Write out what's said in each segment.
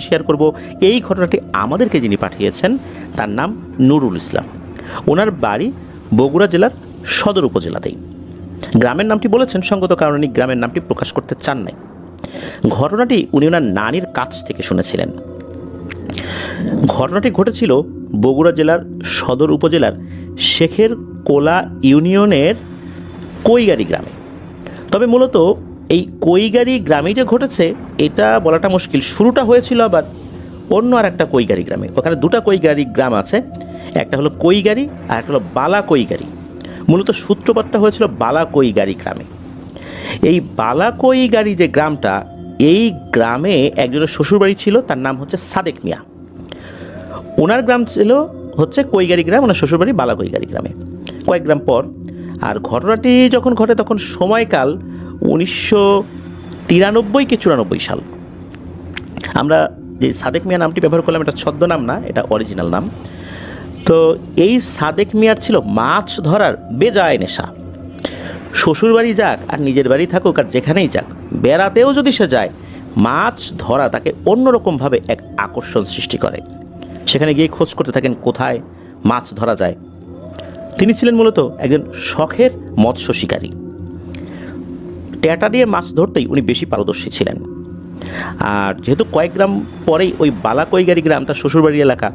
Share করব। এই ঘটনাটি আমাদেরকে যিনি পাঠিয়েছেন, তার নাম নুরুল ইসলাম। ওনার বাড়ি বগুড়া জেলার সদর উপজেলাতেই। গ্রামের নামটি বলেছেন, সঙ্গত কারণে উনি গ্রামের নামটি প্রকাশ করতে চান নাই। ঘটনাটি উনি ওনার নানির কাছ থেকে শুনেছিলেন। ঘটনাটি ঘটেছিল বগুড়া জেলার সদর উপজেলার শেখের কোলা ইউনিয়নের কৈগাড়ি গ্রামে। তবে মূলত এই কৈগাড়ি গ্রামে যে ঘটেছে, এটা বলাটা মুশকিল। শুরুটা হয়েছিল আবার অন্য আর একটা কৈগাড়ি গ্রামে। ওখানে দুটো কৈগাড়ি গ্রাম আছে। একটা হলো কৈগাড়ি আর একটা হলো বালা কৈগাড়ি মূলত সূত্রপাতটা হয়েছিল বালা কৈগাড়ি গ্রামে। এই বালাকই গাড়ি যে গ্রামটা, এই গ্রামে একজনের শ্বশুরবাড়ি ছিল, তার নাম হচ্ছে সাদেক মিয়া। ওনার গ্রাম ছিল হচ্ছে কৈগাড়ি গ্রাম, ওনার শ্বশুরবাড়ি বালা বালাকৈগাড়ি গ্রামে। কয়েক গ্রাম পর, আর ঘটনাটি যখন ঘটে, তখন সময়কাল উনিশশো তিরানব্বই কি চুরানব্বই সাল। আমরা যে সাদেক মিয়া নামটি ব্যবহার করলাম, এটা ছদ্মনাম না, এটা অরিজিনাল নাম। তো এই সাদেক মিয়ার ছিল মাছ ধরার বেজায় নেশা। শ্বশুর বাড়ি যাক আর নিজের বাড়ি থাকুক আর যেখানেই যাক, বেড়াতেও যদি সে যায়, মাছ ধরা তাকে অন্যরকমভাবে এক আকর্ষণ সৃষ্টি করে। সেখানে গিয়ে খোঁজ করতে থাকেন কোথায় মাছ ধরা যায়। তিনি ছিলেন মূলত একজন শখের মৎস্য শিকারী। ট্যাটা দিয়ে মাছ ধরতেই উনি বেশি পারদর্শী ছিলেন। আর যেহেতু কয়েক গ্রাম পরেই ওই বালাকইগাড়ি গ্রাম তার শ্বশুরবাড়ির এলাকা,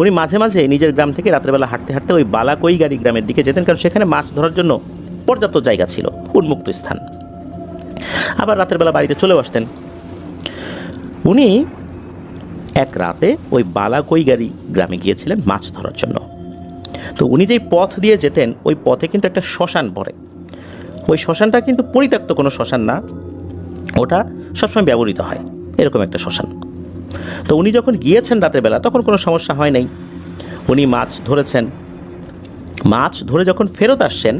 উনি মাঝে মাঝে নিজের গ্রাম থেকে রাত্রেবেলা হাঁটতে হাঁটতে ওই বালাকইগাড়ি গ্রামের দিকে যেতেন, কারণ সেখানে মাছ ধরার জন্য পর্যাপ্ত জায়গা ছিল, উন্মুক্ত স্থান। আবার রাতের বেলা বাড়িতে চলেও আসতেন। উনি এক রাতে ওই বালাকইগাড়ি গ্রামে গিয়েছিলেন মাছ ধরার জন্য। তো উনি যেই পথ দিয়ে যেতেন, ওই পথে কিন্তু একটা শ্মশান পড়ে। ওই শ্মশানটা কিন্তু পরিত্যক্ত কোনো শ্মশান না। ওটা সবসময় ব্যবহৃত হয়, এরকম একটা শ্মশান। তো উনি যখন গিয়েছেন রাতের বেলা, তখন কোনো সমস্যা হয় নাই। উনি মাছ ধরেছেন। মাছ ধরে যখন ফেরত আসছেন,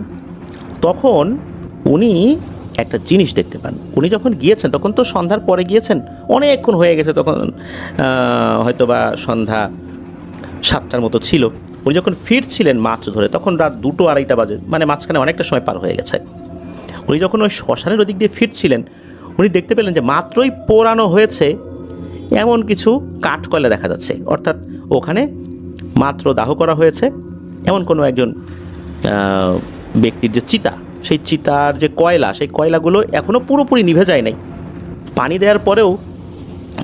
তখন উনি একটা জিনিস দেখতে পান। উনি যখন গিয়েছেন, তখন তো সন্ধ্যার পরে গিয়েছেন, অনেকক্ষণ হয়ে গেছে তখন হয়তো বা সন্ধ্যা সাতটার মতো ছিল। উনি যখন ফিরছিলেন মাছ ধরে, তখন রাত দুটো আড়াইটা বাজে মানে মাঝখানে অনেকটা সময় পার হয়ে গেছে। উনি যখন ওই শ্মশানের ওদিক দিয়ে ফিরছিলেন, উনি দেখতে পেলেন যে মাত্রই পোড়ানো হয়েছে এমন কিছু কাঠ কয়লা দেখা যাচ্ছে। অর্থাৎ ওখানে মাত্র দাহ করা হয়েছে এমন কোনো একজন ব্যক্তির যে চিতা, সেই চিতার যে কয়লা, সেই কয়লাগুলো এখনও পুরোপুরি নিভে যায় নাই। পানি দেওয়ার পরেও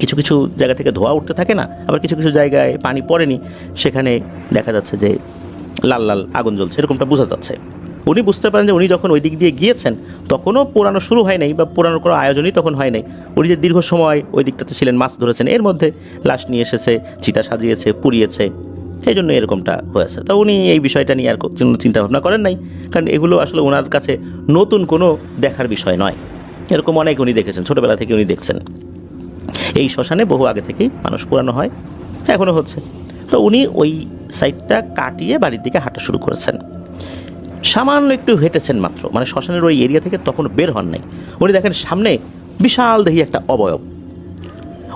কিছু কিছু জায়গা থেকে ধোয়া উঠতে থাকে না, আবার কিছু কিছু জায়গায় পানি পড়েনি, সেখানে দেখা যাচ্ছে যে লাল লাল আগুন জ্বলছে, এরকমটা বোঝা যাচ্ছে। উনি বুঝতে পারেন যে উনি যখন ওই দিক দিয়ে গিয়েছেন, তখনও পোড়ানো শুরু হয় নাই বা পোড়ানোর কোনো আয়োজনই তখন হয় নাই। উনি যে দীর্ঘ সময় ওই দিকটাতে ছিলেন, মাছ ধরেছেন, এর মধ্যে লাশ নিয়ে এসেছে, চিতা সাজিয়েছে, পুড়িয়েছে এই জন্য এরকমটা হয়েছে। তা উনি এই বিষয়টা নিয়ে আর কোনো চিন্তা ভাবনা করেন নাই, কারণ এগুলো আসলে ওনার কাছে নতুন কোনো দেখার বিষয় নয়। এরকম অনেক উনি দেখেছেন, ছোটোবেলা থেকে উনি দেখছেন। এই শ্মশানে বহু আগে থেকেই মানুষ পোড়ানো হয় এখনও হচ্ছে। তো উনি ওই সাইডটা কাটিয়ে বাড়ির দিকে হাঁটা শুরু করেছেন। সামান্য একটু হেঁটেছেন মাত্র। মানে শ্মশানের ওই এরিয়া থেকে তখন বের হন নাই। উনি দেখেন সামনে বিশাল দেহি একটা অবয়ব।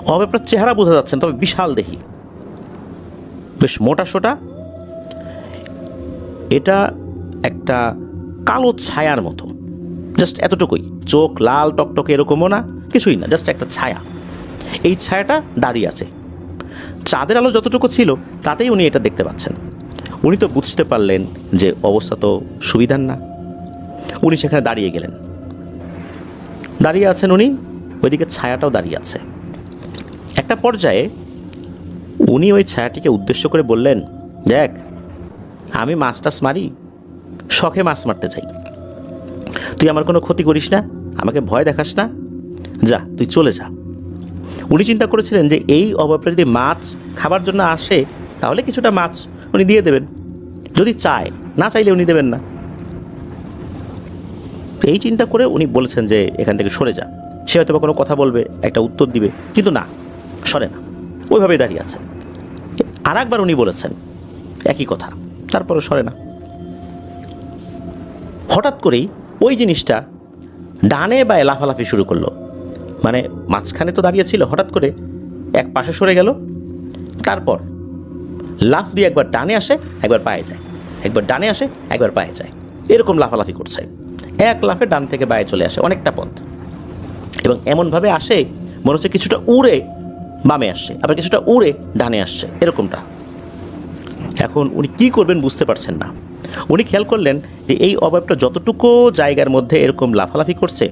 অবয়বটার চেহারা বোঝা যাচ্ছে না, তবে বিশাল দেহি। বেশ মোটা সোটা। এটা একটা কালো ছায়ার মতো। জাস্ট এতটুকুই। চোখ লাল টকটকে এরকমও না কিছুই না জাস্ট একটা ছায়া। এই ছায়াটা দাঁড়িয়ে আছে। চাঁদের আলো যতটুকু ছিল তাতেই উনি এটা দেখতে পাচ্ছেন। উনি তো বুঝতে পারলেন যে অবস্থা তো সুবিধার না। উনি সেখানে দাঁড়িয়ে গেলেন। দাঁড়িয়ে আছেন উনি, ওইদিকে ছায়াটাও দাঁড়িয়ে আছে। একটা পর্যায়ে উনি ওই ছায়াটিকে উদ্দেশ্য করে বললেন, দেখ, আমি মাছ টাছ মারি, শখে মাছ মারতে চাই। তুই আমার কোনো ক্ষতি করিস না, আমাকে ভয় দেখাস না। যা, তুই চলে যা। উনি চিন্তা করেছিলেন যে এই অবয়বটা যদি মাছ খাবার জন্য আসে তাহলে কিছুটা মাছ উনি দিয়ে দেবেন। যদি চায়, না চাইলে উনি দেবেন না। তো এই চিন্তা করে উনি বলেছেন যে এখান থেকে সরে যা সে হয়তো বা কোনো কথা বলবে, একটা উত্তর দিবে, কিন্তু না, সরে না। ওইভাবেই দাঁড়িয়ে আছে আর একবার উনি বলেছেন, একই কথা তারপরে সরে না। হঠাৎ করেই ওই জিনিসটা ডানে বায়ে লাফালাফি শুরু করল। মানে মাঝখানে তো দাঁড়িয়ে ছিল, হঠাৎ করে এক পাশে সরে গেল। তারপর লাফ দিয়ে একবার ডানে আসে, একবার পায়ে যায়। একবার ডানে আসে, একবার পায়ে যায়। এরকম লাফালাফি করছে। এক লাফে ডান থেকে বায়ে চলে আসে অনেকটা পথ। এবং এমনভাবে আসে, মনে হচ্ছে কিছুটা উড়ে বামে আসছে, আবার কিছুটা উড়ে ডানে আসছে, এরকমটা। এখন উনি কি করবেন বুঝতে পারছেন না। উনি খেয়াল করলেন যে এই অবয়বটা যতটুকু জায়গার মধ্যে এরকম লাফালাফি করছে,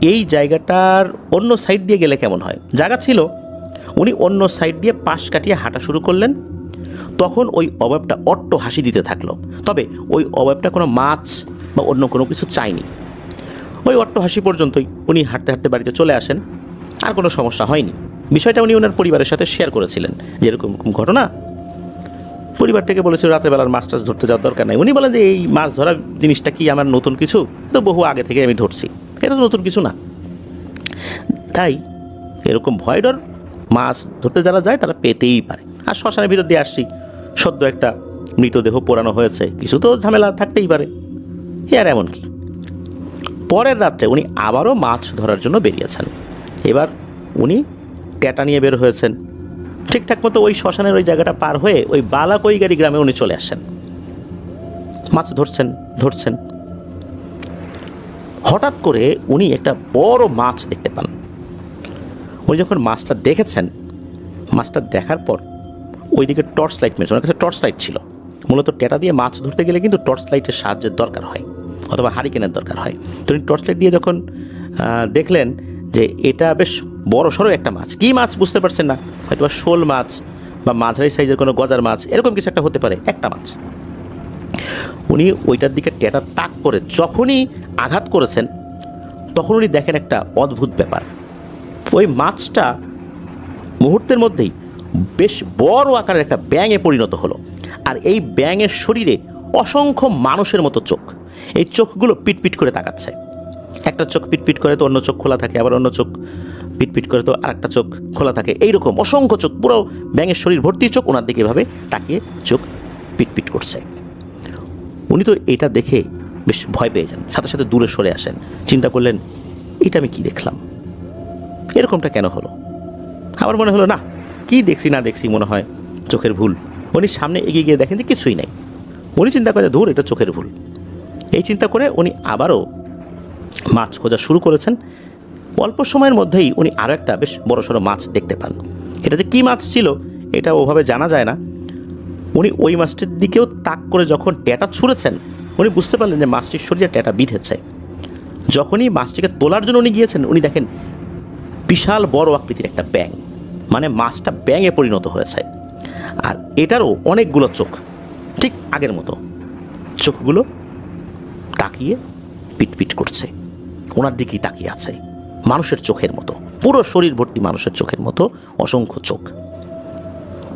এই জায়গাটার অন্য সাইড দিয়ে গেলে কেমন হয়? জায়গা ছিল। উনি অন্য সাইড দিয়ে পাশ কাটিয়ে হাঁটা শুরু করলেন। তখন ওই অবয়বটা অট্ট হাসি দিতে থাকল। তবে ওই অবয়বটা কোনো মাছ বা অন্য কোনো কিছু চায়নি। ওই অট্ট হাসি পর্যন্তই উনি হাঁটতে হাঁটতে বাড়িতে চলে আসেন। আর কোনো সমস্যা হয়নি। বিষয়টা উনি ওনার পরিবারের সাথে শেয়ার করেছিলেন। যে এরকম এরকম ঘটনা পরিবার থেকে বলেছিল, রাত্রেবেলার মাছ টাছ ধরতে যাওয়ার দরকার নাই। উনি বলেন যে, এই মাছ ধরা জিনিসটা কি আমার নতুন কিছু? তো বহু আগে থেকে আমি ধরছি। এটা তো নতুন কিছু না। তাই? এরকম ভয় ডর মাছ ধরতে যারা যায় তারা পেতেই পারে। আর শ্মশানের ভিতর দিয়ে আসছি, সদ্য একটা মৃতদেহ পোড়ানো হয়েছে, কিছু তো ঝামেলা থাকতেই পারে। এ আর এমন কি? পরের রাত্রে উনি আবারও মাছ ধরার জন্য বেরিয়েছেন। এবার উনি ট্যাটা নিয়ে বের হয়েছেন। ঠিকঠাক মতো ওই শ্মশানের ওই জায়গাটা পার হয়ে ওই বালাকইগাড়ি গ্রামে উনি চলে আসেন মাছ ধরছেন ধরছেন। হঠাৎ করে উনি একটা বড় মাছ দেখতে পান। উনি যখন মাছটা দেখেছেন, মাছটা দেখার পর ওইদিকে টর্চ লাইট মেরেছে। ওনার কাছে টর্চ লাইট ছিল। মূলত টেটা দিয়ে মাছ ধরতে গেলে কিন্তু টর্চ লাইটের সাহায্যের দরকার হয়, অথবা হারিকেনের দরকার হয়। তো উনি টর্চ লাইট দিয়ে যখন দেখলেন যে এটা বেশ বড় সড়ো একটা মাছ, কী মাছ বুঝতে পারছেন না? হয়তো বা শোল মাছ বা মাঝারি সাইজের কোনো গজার মাছ, এরকম কিছু একটা হতে পারে, একটা মাছ। উনি ওইটার দিকে টেটা তাক করে যখনই আঘাত করেছেন, তখন উনি দেখেন একটা অদ্ভুত ব্যাপার। ওই মাছটা মুহূর্তের মধ্যেই বেশ বড় আকারের একটা ব্যাঙে পরিণত হলো। আর এই ব্যাঙের শরীরে অসংখ্য মানুষের মতো চোখ। এই চোখগুলো পিটপিট করে তাকাচ্ছে। একটা চোখ পিটপিট করে তো অন্য চোখ খোলা থাকে, আবার অন্য চোখ পিটপিট করে তো আর একটা চোখ খোলা থাকে। এইরকম অসংখ্য চোখ, পুরো ব্যাঙের শরীর ভর্তি চোখ ওনার দিকে এভাবে তাকিয়ে চোখ পিটপিট করছে। উনি তো এটা দেখে বেশ ভয় পেয়ে যান, সাথে সাথে দূরে সরে আসেন। চিন্তা করলেন, এটা আমি কি দেখলাম? এরকমটা কেন হলো? আমার মনে হলো, না, কি দেখছি, না দেখছি মনে হয় চোখের ভুল। উনি সামনে এগিয়ে গিয়ে দেখেন যে কিছুই নেই। উনি চিন্তা করে ধুর, এটা চোখের ভুল। এই চিন্তা করে উনি আবারও মাছ খোঁজা শুরু করেছেন। অল্প সময়ের মধ্যেই উনি আরও একটা বেশ বড় সড়ো মাছ দেখতে পান। এটা যে কী মাছ ছিল, এটা ওভাবে জানা যায় না। উনি ওই মাছটির দিকেও তাক করে যখন ট্যাটা ছুঁড়েছেন, উনি বুঝতে পারলেন যে মাছটির শরীরে ট্যাটা বিঁধেছে। যখনই মাছটিকে তোলার জন্য উনি গিয়েছেন, উনি দেখেন বিশাল বড় আকৃতির একটা ব্যাং মানে মাছটা ব্যাঙে পরিণত হয়েছে। আর এটারও অনেকগুলো চোখ, ঠিক আগের মতো। চোখগুলো তাকিয়ে পিটপিট করছে। ওনার দিকেই তাকিয়ে আছে। মানুষের চোখের মতো, পুরো শরীর ভর্তি মানুষের চোখের মতো অসংখ্য চোখ।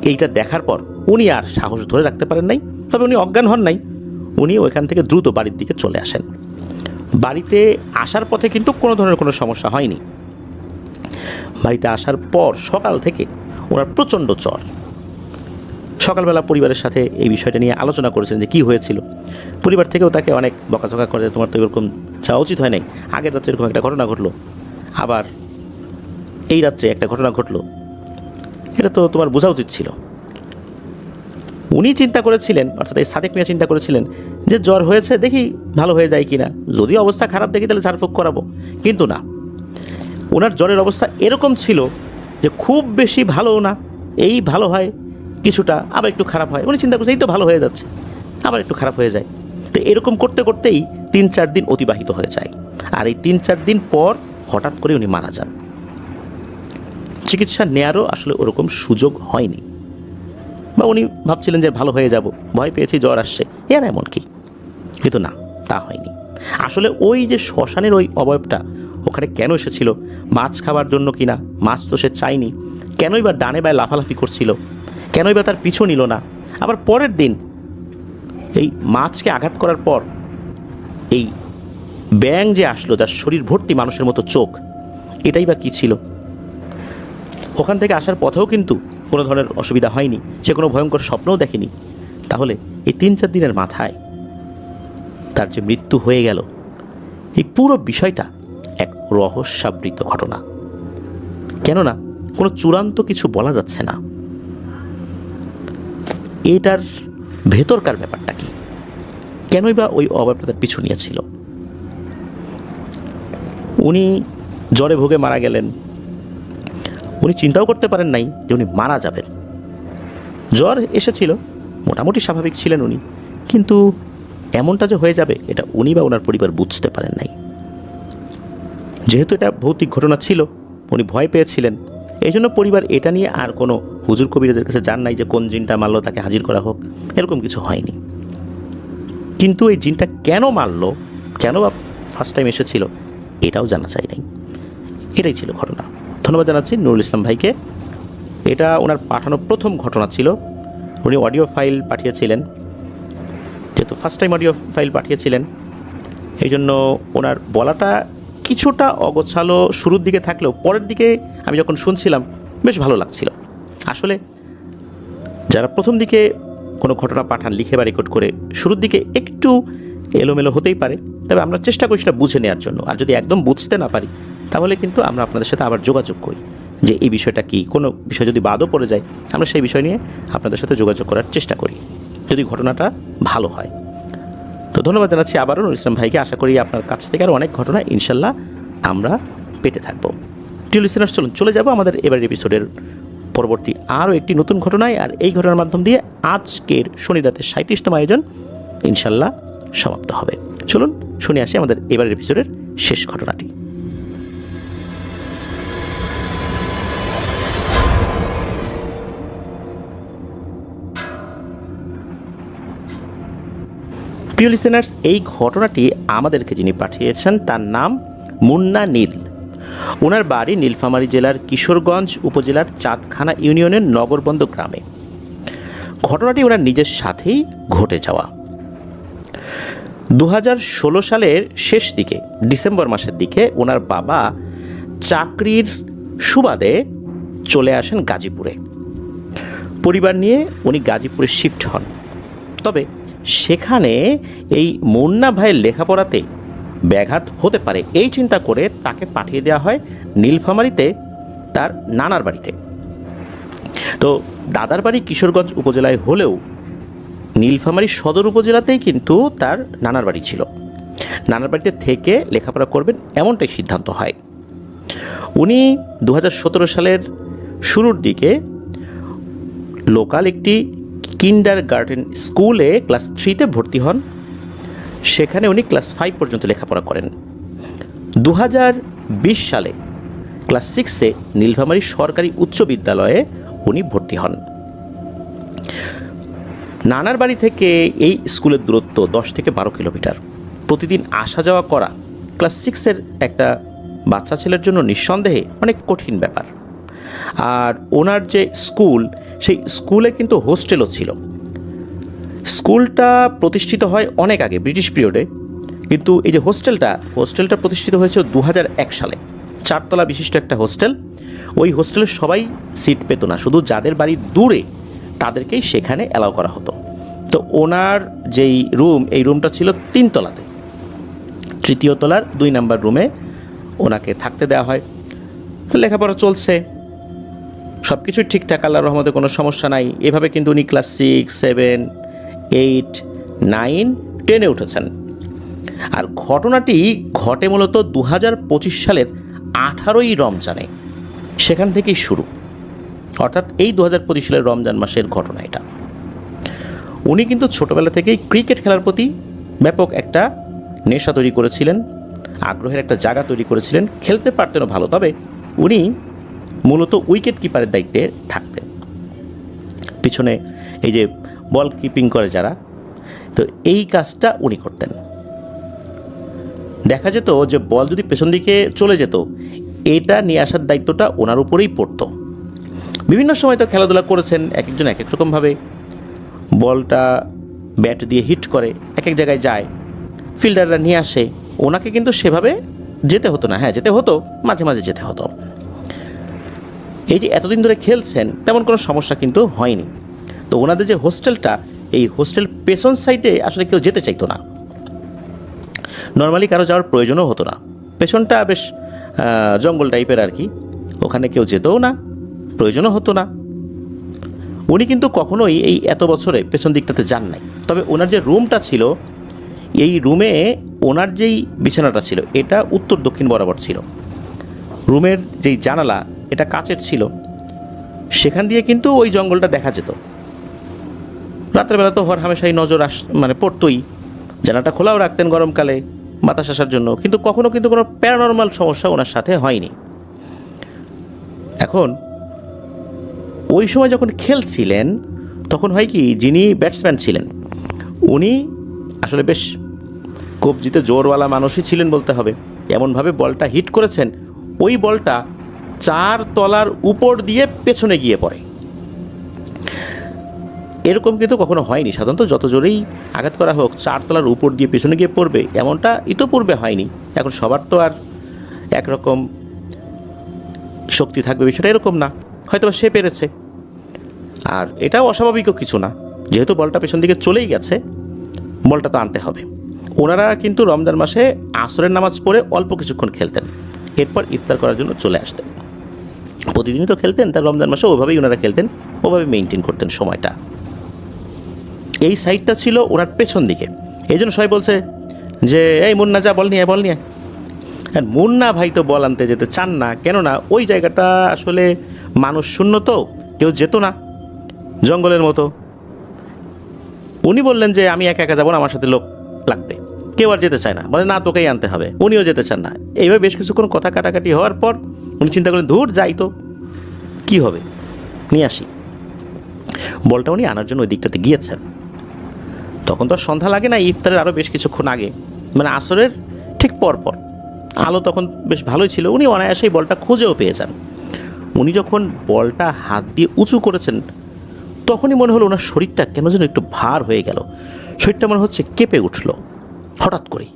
এইটা দেখার পর উনি আর সাহস ধরে রাখতে পারেন নাই, তবে উনি অজ্ঞান হন নাই। উনি ওইখান থেকে দ্রুত বাড়ির দিকে চলে আসেন। বাড়িতে আসার পথে কিন্তু কোনো ধরনের কোনো সমস্যা হয়নি। বাড়িতে আসার পর সকাল থেকে ওনার প্রচণ্ড জ্বর। সকালবেলা পরিবারের সাথে এই বিষয়টা নিয়ে আলোচনা করেছেন যে কী হয়েছিল। পরিবার থেকেও তাকে অনেক বকাঝকা করে তোমার তো এরকম যাওয়া উচিত হয় নাই, আগের রাত্রে এরকম একটা ঘটনা ঘটলো। আবার এই রাত্রে একটা ঘটনা ঘটলো। এটা তো তোমার বোঝা উচিত ছিল। উনি চিন্তা করেছিলেন, অর্থাৎ এই সাদেক মিয়া চিন্তা করেছিলেন যে জ্বর হয়েছে দেখি ভালো হয়ে যায় কি না যদি অবস্থা খারাপ দেখি তাহলে ঝাড়ফুঁক করাবো। কিন্তু না। ওনার জ্বরের অবস্থা এরকম ছিল যে খুব বেশি ভালো না, এই ভালো হয়, কিছুটা আবার একটু খারাপ হয়। উনি চিন্তা করছে এই তো ভালো হয়ে যাচ্ছে, আবার একটু খারাপ হয়ে যায়। তো এরকম করতে করতেই তিন চার দিন অতিবাহিত হয়ে যায়। আর এই তিন চার দিন পর হঠাৎ করে উনি মারা যান। চিকিৎসা নেয়ারও আসলে ওরকম সুযোগ হয়নি। বা উনি ভাবছিলেন যে ভালো হয়ে যাব, ভয় পেয়েছি, জ্বর আসছে, এর এমন কি? কিন্তু না, তা হয়নি। আসলে ওই যে শ্মশানের ওই অবয়বটা ওখানে কেন এসেছিল? মাছ খাবার জন্য কিনা? মাছ তো সে চায়নি। কেনই বা ডানে বায় লাফালাফি করছিল? কেনই বা তার পিছু নিল না? আবার পরের দিন, এই মাছকে আঘাত করার পর, এই ব্যাং যে আসলো, যার শরীর ভর্তি মানুষের মতো চোখ, এটাই বা কী ছিল? ওখান থেকে আসার পথেও কিন্তু কোনো ধরনের অসুবিধা হয়নি। সে কোনো ভয়ঙ্কর স্বপ্নও দেখেনি। তাহলে এই তিন চার দিনের মাথায় তার যে মৃত্যু হয়ে গেল, এই পুরো বিষয়টা এক রহস্যাবৃত ঘটনা। কেননা, কোনো চূড়ান্ত কিছু বলা যাচ্ছে না। এটার ভেতরকার ব্যাপারটা কি? কেনই বা ওই অবয়বটা তার পিছু নিয়েছিল? উনি জ্বরে ভোগে মারা গেলেন। উনি চিন্তাও করতে পারেন নাই যে উনি মারা যাবেন। জ্বর এসেছিল, মোটামুটি স্বাভাবিক ছিলেন উনি। কিন্তু এমনটা যে হয়ে যাবে, এটা উনি বা ওনার পরিবার বুঝতে পারেন নাই। যেহেতু এটা ভৌতিক ঘটনা ছিল, উনি ভয় পেয়েছিলেন। এই জন্য পরিবার এটা নিয়ে আর কোনো হুজুর কবিরাদের কাছে যান নাই যে কোন জিনটা মারলো, তাকে হাজির করা হোক। এরকম কিছু হয়নি। কিন্তু এই জিনটা কেন মারলো, কেন বা ফার্স্ট টাইম এসেছিল, এটাও জানা চাই নাই। এটাই ছিল ঘটনা। ধন্যবাদ জানাচ্ছি নুরুল ইসলাম ভাইকে। এটা ওনার পাঠানো প্রথম ঘটনা ছিল। উনি অডিও ফাইল পাঠিয়েছিলেন। যেহেতু ফার্স্ট টাইম অডিও ফাইল পাঠিয়েছিলেন এই জন্য ওনার বলাটা কিছুটা অগোছালো শুরুর দিকে থাকলেও পরের দিকে আমি যখন শুনছিলাম, বেশ ভালো লাগছিল। আসলে যারা প্রথম দিকে কোনো ঘটনা পাঠান, লিখে বা রেকর্ড করে, শুরুর দিকে একটু এলোমেলো হতেই পারে, তবে আমরা চেষ্টা করি সেটা বুঝে নেওয়ার জন্য। আর যদি একদম বুঝতে না পারি, তাহলে কিন্তু আমরা আপনাদের সাথে আবার যোগাযোগ করি যে এই বিষয়টা কি? কোনো বিষয় যদি বাদও পড়ে যায়, আমরা সেই বিষয় নিয়ে আপনাদের সাথে যোগাযোগ করার চেষ্টা করি। যদি ঘটনাটা ভালো হয়। ধন্যবাদ জানাচ্ছি আবারও নুর ইসলাম ভাইকে। আশা করি আপনার কাছ থেকে আরও অনেক ঘটনা ইনশাল্লাহ আমরা পেতে থাকব। প্রিয় লিসেনার্স চলুন, চলে যাব আমাদের এবার এপিসোডের পরবর্তী আরও একটি নতুন ঘটনায়। আর এই ঘটনার মাধ্যম দিয়ে আজকের শনি রাতের সাঁত্রিশতম আয়োজন ইনশাল্লাহ সমাপ্ত হবে। চলুন, শুনে আসি আমাদের এবারের এপিসোডের শেষ ঘটনাটি। প্রিয় লিসেনার্স এই ঘটনাটি আমাদেরকে যিনি পাঠিয়েছেন, তার নাম মুন্না নীল। ওনার বাড়ি নীলফামারী জেলার কিশোরগঞ্জ উপজেলার চাঁদখানা ইউনিয়নের নগরবন্দ গ্রামে। ঘটনাটি ওনার নিজের সাথেই ঘটে যাওয়া। দু সালের শেষ দিকে, ডিসেম্বর মাসের দিকে ওনার বাবা চাকরির সুবাদে চলে আসেন গাজীপুরে। পরিবার নিয়ে উনি গাজীপুরে শিফট হন। তবে সেখানে এই মুন্না ভাইয়ের লেখাপড়াতে ব্যাঘাত হতে পারে এই চিন্তা করে তাকে পাঠিয়ে দেওয়া হয় নীলফামারিতে তার নানার বাড়িতে। তো দাদার বাড়ি কিশোরগঞ্জ উপজেলায় হলেও নীলফামারী সদর উপজেলাতেই কিন্তু তার নানার বাড়ি ছিল। নানার বাড়িতে থেকে লেখাপড়া করবেন এমনটাই সিদ্ধান্ত হয়। উনি দু হাজার সতেরো সালের শুরুর দিকে লোকাল একটি কিন্ডার গার্ডেন স্কুলে ক্লাস থ্রিতে ভর্তি হন। সেখানে উনি ক্লাস ফাইভ পর্যন্ত লেখাপড়া করেন। দু হাজার বিশ সালে ক্লাস সিক্সে নীলফামারী সরকারি উচ্চ বিদ্যালয়ে উনি ভর্তি হন। নানার বাড়ি থেকে এই স্কুলের দূরত্ব দশ থেকে বারো কিলোমিটার। প্রতিদিন আসা যাওয়া করা ক্লাস সিক্সের একটা বাচ্চা ছেলের জন্য নিঃসন্দেহে অনেক কঠিন ব্যাপার। আর ওনার যে স্কুল সেই স্কুলে কিন্তু হোস্টেলও ছিল। স্কুলটা প্রতিষ্ঠিত হয় অনেক আগে, ব্রিটিশ পিরিয়ডে। কিন্তু এই যে হোস্টেলটা হোস্টেলটা প্রতিষ্ঠিত হয়েছে দু সালে। চারতলা বিশিষ্ট একটা হোস্টেল। ওই হোস্টেলে সবাই সিট পেত না, শুধু যাদের বাড়ি দূরে তাদেরকেই সেখানে অ্যালাউ করা হতো। তো ওনার যেই রুম, এই রুমটা ছিল তিনতলাতে। তৃতীয় তলার দুই নাম্বার রুমে ওনাকে থাকতে দেওয়া হয়। তো লেখাপড়া চলছে। সব কিছু ঠিকঠাক, আল্লাহর রহমতে কোনো সমস্যা নাই। এভাবে কিন্তু উনি class six seven eight nine টেনে উঠেছেন। আর ঘটনাটি ঘটে মূলত দু সালের আঠারোই রমজানে। সেখান থেকেই শুরু। অর্থাৎ এই দু হাজার পঁচিশ সালের রমজান মাসের ঘটনা এটা। উনি কিন্তু ছোটোবেলা থেকেই ক্রিকেট খেলার প্রতি ব্যাপক একটা নেশা তৈরি করেছিলেন, আগ্রহের একটা জায়গা তৈরি করেছিলেন, খেলতে পারতেনও ভালো। তবে উনি মূলত উইকেট কিপারের দায়িত্বে থাকতেন। পিছনে এই যে বল কিপিং করে যারা, তো এই কাজটা উনি করতেন। দেখা যেত যে বল যদি পেছন দিকে চলে যেত, এটা নিয়ে আসার দায়িত্বটা ওনার উপরেই পড়তো। বিভিন্ন সময় তো খেলাধুলা করেছেন এক একজন এক এক রকমভাবে। বলটা ব্যাট দিয়ে হিট করে এক এক জায়গায় যায় ফিল্ডাররা নিয়ে আসে। ওনাকে কিন্তু সেভাবে যেতে হতো না। হ্যাঁ যেতে হতো, মাঝে মাঝে যেতে হতো। এই যে এতদিন ধরে খেলছেন, তেমন কোনো সমস্যা কিন্তু হয়নি। তো ওনাদের যে হোস্টেলটা, এই হোস্টেল পেছন সাইডে আসলে কেউ যেতে চাইতো না। নর্মালি কারও যাওয়ার প্রয়োজনও হতো না। পেছনটা বেশ জঙ্গল টাইপের আর কি। ওখানে কেউ যেতেও না, প্রয়োজনও হতো না। উনি কিন্তু কখনোই এই এত বছরে পেছন দিকটাতে যান নাই। তবে ওনার যে রুমটা ছিল, এই রুমে ওনার যেই বিছানাটা ছিল, এটা উত্তর দক্ষিণ বরাবর ছিল। রুমের যেই জানালা এটা কাচের ছিল। সেখান দিয়ে কিন্তু ওই জঙ্গলটা দেখা যেত। রাত্রেবেলা তো হর হামেশাই নজর আস মানে পড়তই। জানাটা খোলাও রাখতেন গরমকালে বাতাস আসার জন্য, কিন্তু কখনো কিন্তু কোনো প্যারানর্মাল সমস্যা ওনার সাথে হয়নি। এখন ওই সময় যখন খেলছিলেন, তখন হয় কি, যিনি ব্যাটসম্যান ছিলেন, উনি আসলে বেশ কবজিতে জোরওয়ালা মানুষই ছিলেন বলতে হবে। এমনভাবে বলটা হিট করেছেন, ওই বলটা চার তলার উপর দিয়ে পেছনে গিয়ে পড়ে। এরকম কিন্তু কখনো হয়নি। সাধারণত যত জোরেই আঘাত করা হোক, চারতলার উপর দিয়ে পেছনে গিয়ে পড়বে, এমনটা ইতোপূর্বে হয়নি। এখন সবার তো আর একরকম শক্তি থাকবে বিষয়টা এরকম না। হয়তো সে পেরেছে। আর এটাও অস্বাভাবিকও কিছু না। যেহেতু বলটা পেছন দিকে চলেই গেছে, বলটা তো আনতে হবে। ওনারা কিন্তু রমজান মাসে আসরের নামাজ পড়ে অল্প কিছুক্ষণ খেলতেন। এরপর ইফতার করার জন্য চলে আসতেন। প্রতিদিনই তো খেলতেন, তার রমজান মাসে ওভাবেই ওনারা খেলতেন, ওভাবে মেনটেন করতেন সময়টা। এই সাইডটা ছিল ওনার পেছন দিকে। এই জন্য সবাই বলছে যে, এই মুন্না যা, বল নিয়ে বল নিয়ে। আর মুন্না ভাই তো বল আনতে যেতে চান না, কেননা ওই জায়গাটা আসলে মানুষ শূন্য তো, কেউ যেত না, জঙ্গলের মতো। উনি বললেন যে, আমি একা একা যাব না, আমার সাথে লোক লাগবে। কেউ আর যেতে চায় না। বলে, না, তোকেই আনতে হবে। উনিও যেতে চান না। এইভাবে বেশ কিছুক্ষণ কথা কাটাকাটি হওয়ার পর উনি চিন্তা করেন ধূর, যাই তো। কী হবে? নিয়ে আসি। বলটা উনি আনার জন্য ওই দিকটাতে গিয়েছেন। তখন তো সন্ধ্যা লাগে না, ইফতারের আরও বেশ কিছুক্ষণ আগে। মানে আসরের ঠিক পর পর আলো তখন বেশ ভালোই ছিল। উনি অনায়াসেই বলটা খুঁজেও পেয়ে যান। উনি যখন বলটা হাত দিয়ে উঁচু করেছেন, তখনই মনে হলো ওনার শরীরটা কেন যেন একটু ভার হয়ে গেল। শরীরটা মনে হচ্ছে কেঁপে উঠল। হঠাৎ করেই।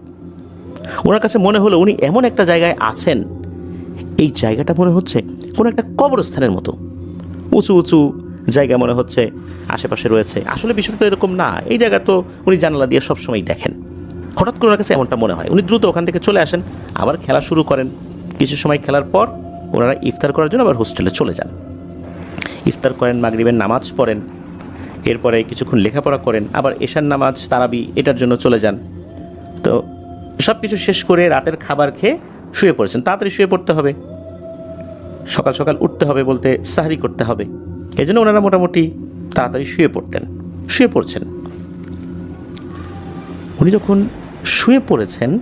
ওনার কাছে মনে হলো উনি এমন একটা জায়গায় আছেন। এই জায়গাটা মনে হচ্ছে কোনো একটা কবরস্থানের মতো। উঁচু উঁচু জায়গা মনে হচ্ছে, আশেপাশে রয়েছে। আসলে বিষয়টা তো এরকম না। এই জায়গা তো উনি জানালা দিয়ে সবসময় দেখেন। হঠাৎ করে ওনার কাছে এমনটা মনে হয়। উনি দ্রুত ওখান থেকে চলে আসেন, আবার খেলা শুরু করেন। কিছু সময় খেলার পর ওনারা ইফতার করার জন্য আবার হোস্টেলে চলে যান। ইফতার করেন, মাগরিবের নামাজ পড়েন। এরপরে কিছুক্ষণ লেখাপড়া করেন, আবার এশার নামাজ, তারাবি এটার জন্য চলে যান। তো সব কিছু শেষ করে রাতের খাবার খেয়ে শুয়ে পড়েছেন। তাড়াতাড়ি শুয়ে পড়তে হবে। সকাল সকাল উঠতে হবে বলতে সাহারি করতে হবে। এই জন্য ওনারা মোটামুটি তাড়াতাড়ি শুয়ে পড়তেন। শুয়ে পড়ছেন। উনি যখন শুয়ে পড়েছেন,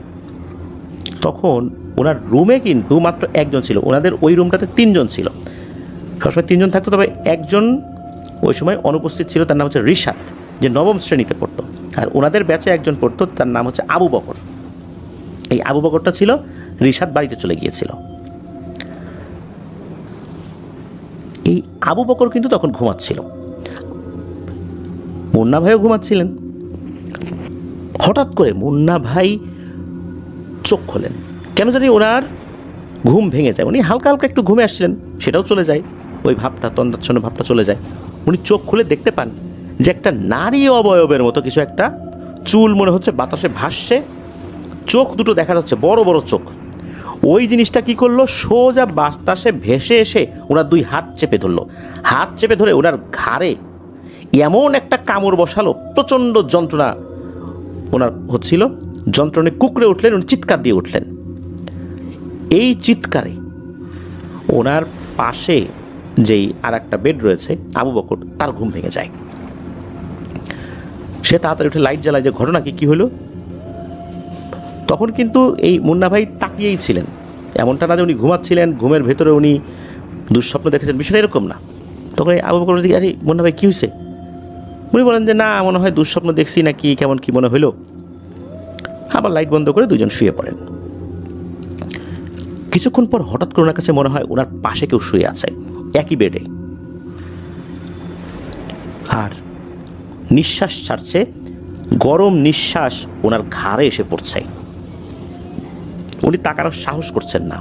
তখন ওনার রুমে কিন্তু মাত্র একজন ছিল। ওনাদের ওই রুমটাতে তিনজন ছিল। সবসময় তিনজন থাকতো, তবে একজন ওই সময় অনুপস্থিত ছিল, তার নাম হচ্ছে রিশাদ, যে নবম শ্রেণীতে পড়তো। আর ওনাদের ব্যাচে একজন পড়তো তার নাম হচ্ছে আবু বকর। এই আবু বকরটা ছিল রিশাদ বাড়িতে চলে গিয়েছিল। এই আবু বকর কিন্তু তখন ঘুমাচ্ছিল। মুন্না ভাইও ঘুমাচ্ছিলেন। হঠাৎ করে মুন্না ভাই চোখ খোলেন। কেন জানি ওনার ঘুম ভেঙে যায়। উনি হালকা হালকা একটু ঘুমে আসছিলেন, সেটাও চলে যায়। ওই ভাবটা তন্দাচ্ছন্ন ভাবটা চলে যায়। উনি চোখ খুলে দেখতে পান যে একটা নারী অবয়বের মতো কিছু একটা, চুল মনে হচ্ছে বাতাসে ভাসছে, চোখ দুটো দেখা যাচ্ছে, বড় বড় চোখ। ওই জিনিসটা কি করল? সোজা বাতাসে ভেসে এসে ওনার দুই হাত চেপে ধরলো। হাত চেপে ধরে ওনার ঘাড়ে এমন একটা কামড় বসালো, প্রচণ্ড যন্ত্রণা ওনার হচ্ছিল। যন্ত্রণে কুকড়ে উঠলেন, উনি চিৎকার দিয়ে উঠলেন। এই চিৎকারে ওনার পাশে যেই আর একটা বেড রয়েছে, আবু বকর, তার ঘুম ভেঙে যায়। সে তাড়াতাড়ি উঠে লাইট জ্বালায় যে ঘটনা কি, কী হলো তখন কিন্তু এই মুন্না ভাই তাকিয়েই ছিলেন। এমনটা না যে উনি ঘুমাচ্ছিলেন, ঘুমের ভেতরে উনি দুঃস্বপ্ন দেখেছেন, বিষয়টা এরকম না। তখন আবু বকর দিকে, আরে, মুন্না ভাই, কী হয়েছে উনি বলেন যে, না, মনে হয় দুঃস্বপ্ন দেখছি না কি কেমন কি মনে হইল? আবার লাইট বন্ধ করে দুজন শুয়ে পড়েন। কিছুক্ষণ পর হঠাৎ করে ওনার কাছে মনে হয় ওনার পাশে কেউ শুয়ে আছে, একই বেডে আর নিঃশ্বাস ছাড়ছে, গরম নিঃশ্বাস ওনার ঘাড়ে এসে পড়ছে। উনি তাকানোর সাহস করছেন না।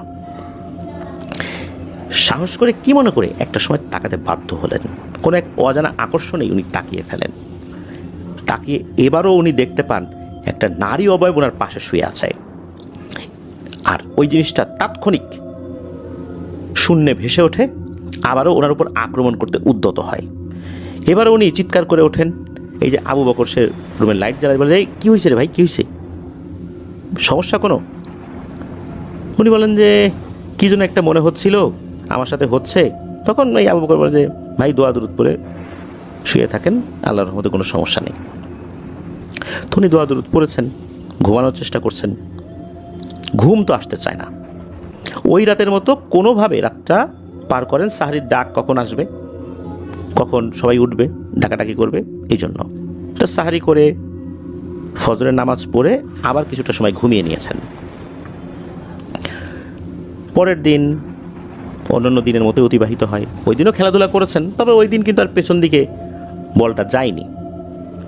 সাহস করে কি মনে করে একটা সময় তাকাতে বাধ্য হলেন। কোনো এক অজানা আকর্ষণেই উনি তাকিয়ে ফেলেন। তাকিয়ে এবারও উনি দেখতে পান, একটা নারী অবয়ব ওনার পাশে শুয়ে আছে। আর ওই জিনিসটা তাৎক্ষণিক শূন্যে ভেসে ওঠে, আবারও ওনার উপর আক্রমণ করতে উদ্যত হয়। এবারও উনি চিৎকার করে ওঠেন এই যে আবু বকর সে রুমের লাইট জ্বালায়, বলে, এই, কী হয়েছে রে ভাই? কী হয়েছে সমস্যা কোনো? উনি বলেন যে, কী যেন একটা মনে হচ্ছিল, আমার সাথে হচ্ছে। তখন এই আবু বকর বলে যে, ভাই, দোয়া দূরত পরে শুয়ে থাকেন, আল্লাহর রহমতে কোনো সমস্যা নেই। তো উনি দোয়া দূরত পড়েছেন, ঘুমানোর চেষ্টা করছেন। ঘুম তো আসতে চায় না। ওই রাতের মতো কোনোভাবে রাতটা পার করেন, সাহারির ডাক কখন আসবে? কখন সবাই উঠবে, ডাকাডাকি করবে এই জন্য তো সাহারি করে ফজরের নামাজ পড়ে আবার কিছুটা সময় ঘুমিয়ে নিয়েছেন। পরের দিন অন্যান্য দিনের মতো অতিবাহিত হয়। ওই দিনও খেলাধুলা করেছেন, তবে ওই দিন কিন্তু আর পেছন দিকে বলটা যায়নি।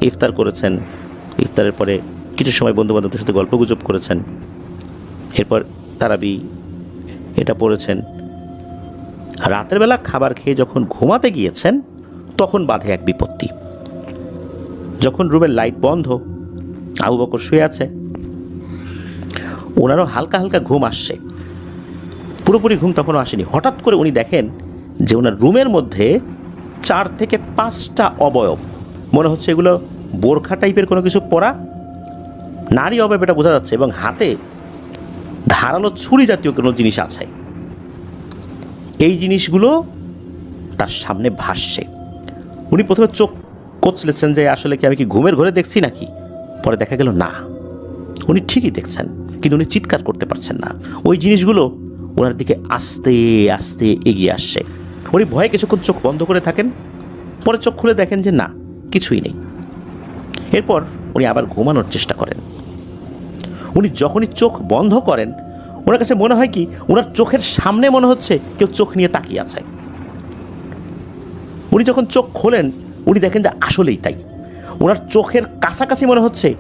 ইফতার করেছেন, ইফতারের পরে কিছু সময় বন্ধু বান্ধবদের সাথে গল্প গুজব করেছেন। এরপর তারাবি এটা পড়েছেন। রাতের বেলা খাবার খেয়ে যখন ঘুমাতে গিয়েছেন তখন বাধে এক বিপত্তি। যখন রুমের লাইট বন্ধ, আবু বকর শুয়ে আছে। ওনারও হালকা হালকা ঘুম আসছে। পুরোপুরি ঘুম তখনও আসেনি। হঠাৎ করে উনি দেখেন যে ওনার রুমের মধ্যে চার থেকে পাঁচটা অবয়ব। মনে হচ্ছে এগুলো বোরখা টাইপের কোনো কিছু পরা নারী অবয়ব, এটা বোঝা যাচ্ছে, এবং হাতে ধারালো ছুরি জাতীয় কোনো জিনিস আছে। এই জিনিসগুলো তার সামনে ভাসছে। উনি প্রথমে চোখ কচলেছেন যে আসলে কি আমি কি ঘুমের ঘরে দেখছি নাকি? পরে দেখা গেল না। উনি ঠিকই দেখছেন, কিন্তু উনি চিৎকার করতে পারছেন না। ওই জিনিসগুলো ওনার দিকে আস্তে আস্তে এগিয়ে আসছে। উনি ভয়ে কিছুক্ষণ চোখ বন্ধ করে থাকেন, পরে চোখ খুলে দেখেন যে না, কিছুই নেই। এরপর উনি আবার ঘুমানোর চেষ্টা করেন। উনি যখনই চোখ বন্ধ করেন, ওনার কাছে মনে হয় কি, ওনার চোখের সামনে মনে হচ্ছে কেউ চোখ নিয়ে তাকিয়ে আছে। উনি যখন চোখ খোলেন, উনি দেখেন যে আসলেই তাই। ওনার চোখের কাছাকাছি মনে হচ্ছে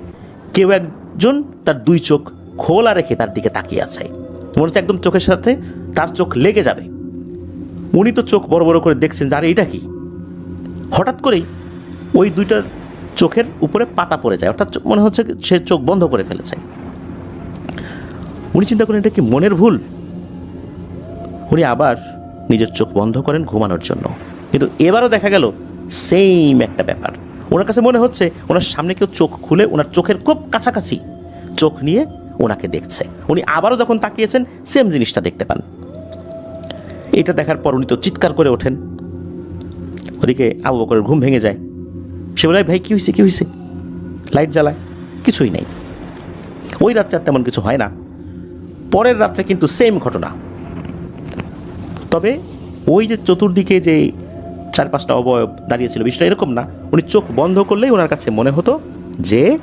কেউ একজন তার দুই চোখ খোলা রেখে তার দিকে তাকিয়ে আছে। মনে হচ্ছে একদম চোখের সাথে তার চোখ লেগে যাবে। উনি তো চোখ বড় বড় করে দেখছেন যে, আরে, এটা কি? হঠাৎ করেই ওই দুইটার চোখের উপরে পাতা পড়ে যায়। অর্থাৎ মনে হচ্ছে সে চোখ বন্ধ করে ফেলেছে। উনি চিন্তা করেন এটা কি মনের ভুল? উনি আবার নিজের চোখ বন্ধ করেন ঘুমানোর জন্য। কিন্তু এবারও দেখা গেল সেম একটা ব্যাপার। ওনার কাছে মনে হচ্ছে ওনার সামনে কেউ চোখ খুলে ওনার চোখের খুব কাছাকাছি চোখ নিয়ে ওনাকে দেখছে। উনি আবারও যখন তাকিয়েছেন সেম জিনিসটা দেখতে পান। এটা দেখার পর উনি তো চিৎকার করে ওঠেন। ওদিকে আবু বকরের ঘুম ভেঙে যায়। সে বলে, ভাই, কী হয়েছে কী হয়েছে লাইট জ্বালায়, কিছুই নেই। ওই রাত্রে তেমন কিছু হয় না। পরের রাত্রে কিন্তু সেম ঘটনা। তবে ওই যে চতুর্দিকে যে চার পাঁচটা অবয়ব দাঁড়িয়েছিল। বিষয়টা এরকম না। উনি চোখ বন্ধ করলেই ওনার কাছে মনে হতো যে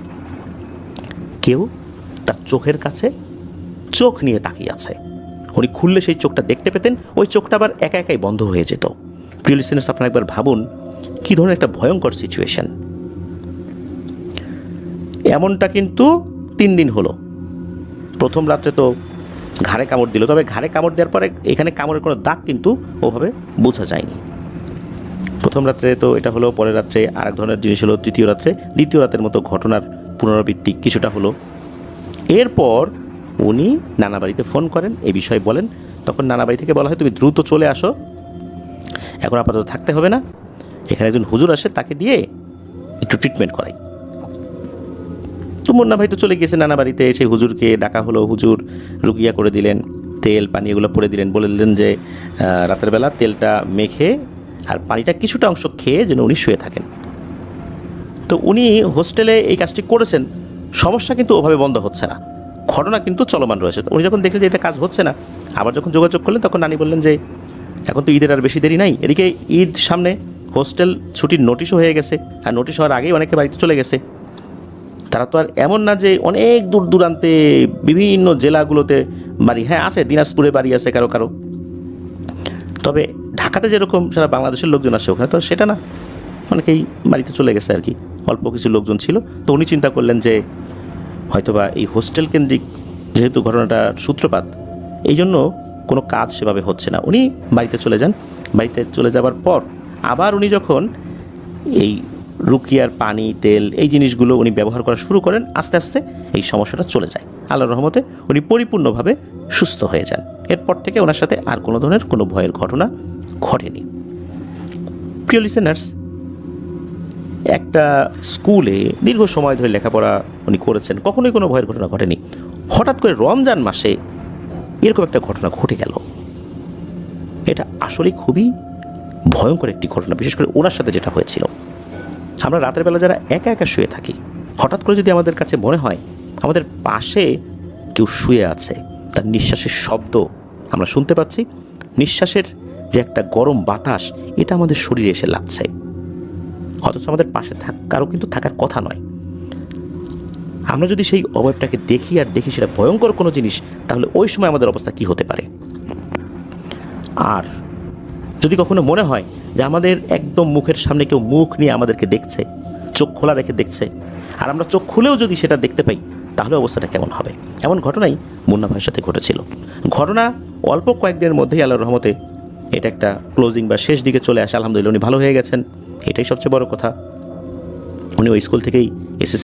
কেউ তার চোখের কাছে চোখ নিয়ে তাকিয়ে আছে। উনি খুললে সেই চোখটা দেখতে পেতেন, ওই চোখটা আবার একা একাই বন্ধ হয়ে যেত। প্রিয় লিসেনার্স আপনারা একবার ভাবুন, কী ধরনের একটা ভয়ঙ্কর সিচুয়েশন এমনটা কিন্তু তিন দিন হলো। প্রথম রাত্রে তো ঘাড়ে কামড় দিল, তবে ঘাড়ে কামড় দেওয়ার পরে এখানে কামড়ের কোনো দাগ কিন্তু ওভাবে বোঝা যায়নি। প্রথম রাত্রে তো এটা হলো, পরের রাত্রে আর এক ধরনের জিনিস হলো, তৃতীয় রাত্রে দ্বিতীয় রাতের মতো ঘটনার পুনরাবৃত্তি কিছুটা হলো। এরপর উনি নানা বাড়িতে ফোন করেন এই বিষয়ে বলেন, তখন নানা বাড়ি থেকে বলা হয়, তুমি দ্রুত চলে আসো। এখন আপাতত থাকতে হবে না। এখানে একজন হুজুর আসে, তাকে দিয়ে একটু ট্রিটমেন্ট করাই। তো মুন্না ভাই তো চলে গিয়েছে নানা বাড়িতে সেই হুজুরকে ডাকা হলো, হুজুর রুকিয়া করে দিলেন, তেল, পানি এগুলো পরে দিলেন, বলে দিলেন যে রাতের বেলা তেলটা মেখে আর পানিটা কিছুটা অংশ খেয়ে যেন উনি শুয়ে থাকেন। তো উনি হোস্টেলে এই কাজটি করেছেন, সমস্যা কিন্তু ওভাবে বন্ধ হচ্ছে না। ঘটনা কিন্তু চলমান রয়েছে। উনি যখন দেখলেন যে এটা কাজ হচ্ছে না, আবার যখন যোগাযোগ করলেন, তখন নানি বললেন যে, এখন তো ঈদের আর বেশি দেরি নাই। এদিকে ঈদ সামনে, হোস্টেল ছুটির নোটিশও হয়ে গেছে, আর নোটিশ হওয়ার আগেই অনেকে বাড়িতে চলে গেছে। তারা তো আর এমন না যে অনেক দূর দূরান্তে বিভিন্ন জেলাগুলোতে বাড়ি হ্যাঁ আছে, দিনাজপুরে বাড়ি আছে কারও কারও। তবে ঢাকাতে যেরকম সারা বাংলাদেশের লোকজন আসে ওখানে, তো সেটা না। অনেকেই বাড়িতে চলে গেছে আর কি। অল্প কিছু লোকজন ছিল। তো উনি চিন্তা করলেন যে হয়তোবা এই হোস্টেল কেন্দ্রিক যেহেতু ঘটনাটার সূত্রপাত, এই জন্য কোনো কাজ সেভাবে হচ্ছে না। উনি বাড়িতে চলে যান। বাড়িতে চলে যাবার পর আবার উনি যখন এই রুকিয়ার পানি, তেল এই জিনিসগুলো উনি ব্যবহার করা শুরু করেন, আস্তে আস্তে এই সমস্যাটা চলে যায়। আল্লাহর রহমতে উনি পরিপূর্ণভাবে সুস্থ হয়ে যান। এরপর থেকে ওনার সাথে আর কোনো ধরনের কোনো ভয়ের ঘটনা ঘটেনি। প্রিয় লিসেনার্স একটা স্কুলে দীর্ঘ সময় ধরে লেখাপড়া উনি করেছেন, কখনোই কোনো ভয়ের ঘটনা ঘটেনি। হঠাৎ করে রমজান মাসে এরকম একটা ঘটনা ঘটে গেল। এটা আসলে খুবই ভয়ঙ্কর একটি ঘটনা, বিশেষ করে ওনার সাথে যেটা হয়েছিল। আমরা রাতের বেলা যারা একা একা শুয়ে থাকি, হঠাৎ করে যদি আমাদের কাছে মনে হয়, আমাদের পাশে কেউ শুয়ে আছে, তার নিঃশ্বাসের শব্দ আমরা শুনতে পাচ্ছি, নিঃশ্বাসের যে একটা গরম বাতাস, এটা আমাদের শরীরে এসে লাগছে। অথচ আমাদের পাশে থাকারও কিন্তু থাকার কথা নয়। আমরা যদি সেই অবয়বটাকে দেখি আর দেখি সেটা ভয়ঙ্কর কোনো জিনিস, তাহলে ওই সময় আমাদের অবস্থা কি হতে পারে? আর যদি কখনো মনে হয় যে আমাদের একদম মুখের সামনে কেউ মুখ নিয়ে আমাদেরকে দেখছে, চোখ খোলা রেখে দেখছে, আর আমরা চোখ খুলেও যদি সেটা দেখতে পাই তাহলে অবস্থাটা কেমন হবে? এমন ঘটনাই মুন্না ভাইয়ের সাথে ঘটেছিল। ঘটনা অল্প কয়েকদিনের মধ্যেই আল্লাহর রহমতে এটা একটা ক্লোজিং বা শেষ দিকে চলে আসে। আলহামদুলিল্লাহ, উনি ভালো হয়ে গেছেন। এটাই সবচেয়ে বড় কথা। উনি ওই স্কুল থেকেই এসএসসি